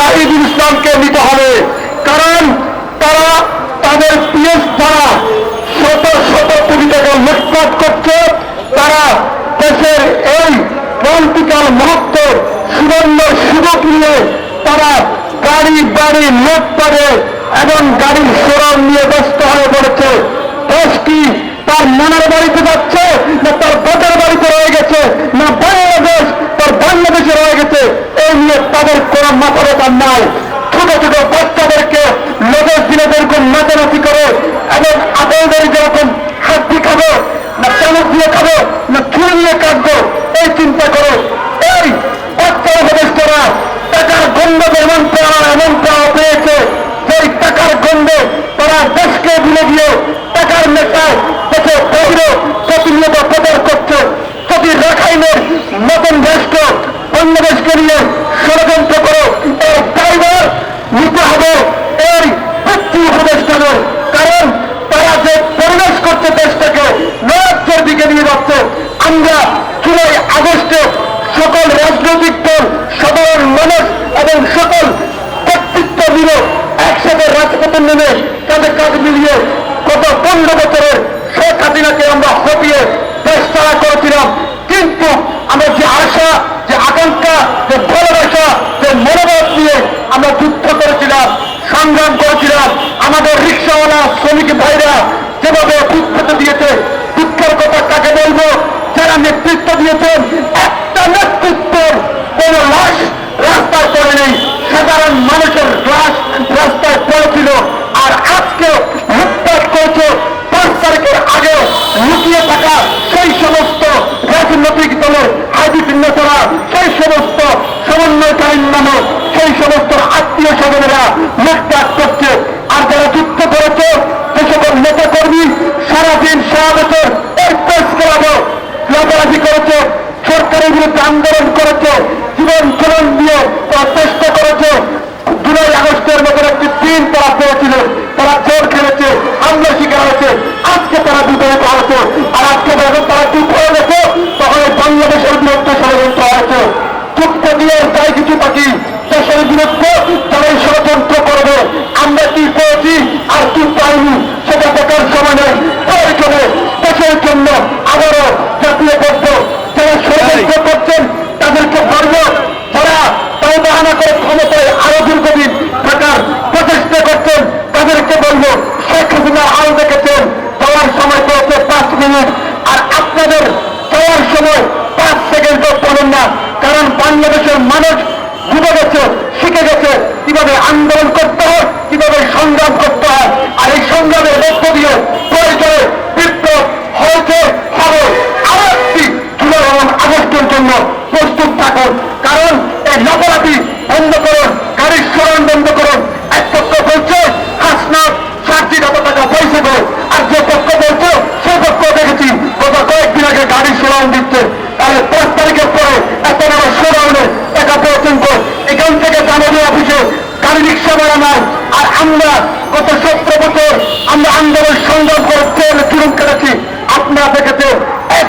নাহিদুল ইসলামকে নিতে হবে। কারণ তারা তাদের পিএস দ্বারা শত শত কোটি টাকা লুটপাট করছে। তারা দেশের এই ক্রান্তিকাল মুহূর্ত সুবর্ণ সুযোগ নিয়ে তারা গাড়ি, বাড়ি লুটপাটে এবং গাড়ির শোরম নিয়ে ব্যস্ত হয়ে পড়েছে। দেশ কি তার মনের বাড়িতে যাচ্ছে না তার ভোটের বাড়িতে রয়ে গেছে না বাংলাদেশ তার বাংলাদেশে রয়ে গেছে এই নিয়ে তাদের কোন মাথা নাই। ছোট ছোট বাচ্চাদেরকে লোকের দিনে যেরকম নাচানাচি করে এবং আপনাদের যেরকম হাতি খাব, না চামচ দিয়ে খাব, না চুল নিয়ে কাটবো, এই চিন্তা করো। এই বাচ্চা উপদেষ্টারা টাকার গন্ধ এমন পাওয়া এমন পাওয়া পেয়েছে সেই টাকার গন্ধে তারা দেশকে ভুলে গিয়ে টাকার নেশায় বাংলাদেশকে নিয়ে ষড়যন্ত্র করো। ড্রাইভার নিতে হবে এই উপদেষ্টাদের কারণ তারা যে পরিবেশ করছে দেশটাকে দিকে নিয়ে যাচ্ছে। আমরা জুলাই, আগস্টে সকল রাজনৈতিক দল, সাধারণ মানুষ এবং সকল ব্যক্তিত্ব মিলে একসাথে রাজপথে নেমে তাদের কাজ মিলিয়ে গত পনেরো শেখ হাসিনাকে আমরা হটিয়ে দেশ চালা করেছিলাম কিন্তু আমরা যে আশা যে আকাঙ্ক্ষা যে ভালোবাসা যে মনোভাব নিয়ে আমরা যুদ্ধ করেছিলাম সংগ্রাম করেছিলাম আমাদের রিক্সাওয়ালা শ্রমিক ভাইরা যেভাবে বিক্ষত দিয়েছে দুঃখের কথা কাকে বলব যারা নেতৃত্ব দিয়েছেন একটা নেতৃত্বের কোন লাশ রাস্তায় পড়ে নেই সাধারণ মানুষের লাশ রাস্তায় পড়েছিল আর আজকে লুটপাট করেছে পাঁচ তারিখের আগে লুকিয়ে থাকা সেই সমস্ত রাজনৈতিক দলের হাইবি চিহ্নতরা সেই সমস্ত সমন্বয়কারীর নামে সেই সমস্ত আত্মীয় স্বজনেরা লুটপাট করছে আর যারা যুদ্ধ করেছে যে সকল নেতা কর্মী সারাদিন, সারা বছর এই প্রেস ক্লাবে লাফালাফি করেছে, সরকারের বিরুদ্ধে আন্দোলন করেছে, জীবন চলন দিয়ে তারা চেষ্টা করেছে। জুলাই আগস্টের মতন একটি দিন তারা পেয়েছিল, তারা জোর খেলেছে, হামলা শিকার হয়েছে। আজকে তারা বিবাহিত হয়েছে। আর আজকে তারা চুপ হয়ে গেছে তখন এই বাংলাদেশের বিরুদ্ধে ষড়যন্ত্র হয়েছে চুপ দিয়ে তাই কিছু বাকি দেশের বিরুদ্ধে তারা এই ষড়যন্ত্র করবে আমরা কি পেয়েছি আর কি পাইনি সেটা দেখার সময় নেই প্রয়োজনে দেশের জন্য আবারও জাতীয় পদ্ম যারা ষড়যন্ত্র করছেন, তাদেরকে ধরব যারা তাও বাহানা করে ক্ষমতায় আরও দীর্ঘদিন থাকার প্রচেষ্টা করছেন, তাদেরকে বলব, শেখ হাসিনা আল দেখেছেন, যাওয়ার সময় পেয়েছে পাঁচ মিনিট। আর আপনাদের যাওয়ার সময় পাঁচ সেকেন্ডও পাবেন না, কারণ বাংলাদেশের মানুষ বুঝে গেছে, শিখে গেছে কীভাবে আন্দোলন করতে হয়। জন্য প্রস্তুত থাকুন। কারণ এই লাফালাফি বন্ধ করুন, গাড়ির সরণ বন্ধ করুন। এক পক্ষ বলছে হাসনাথ সাতটি কত টাকা পয়সা দেয় আর যে পক্ষ বলছে সে পক্ষ দেখেছি, গত কয়েকদিন আগে গাড়ির সরণ দিচ্ছে। তাহলে পাঁচ তারিখের পরে এত বড় সরণে টাকা পেয়েছেন তো এখান থেকে জানাবি অফিসে, গাড়ি রিক্সা ভাড়া নাই। আর আমরা গত সতেরো বছর আমরা আন্দোলন সংগ্রাম করে চুরুম কেটেছি। আপনারা দেখেছেন, এক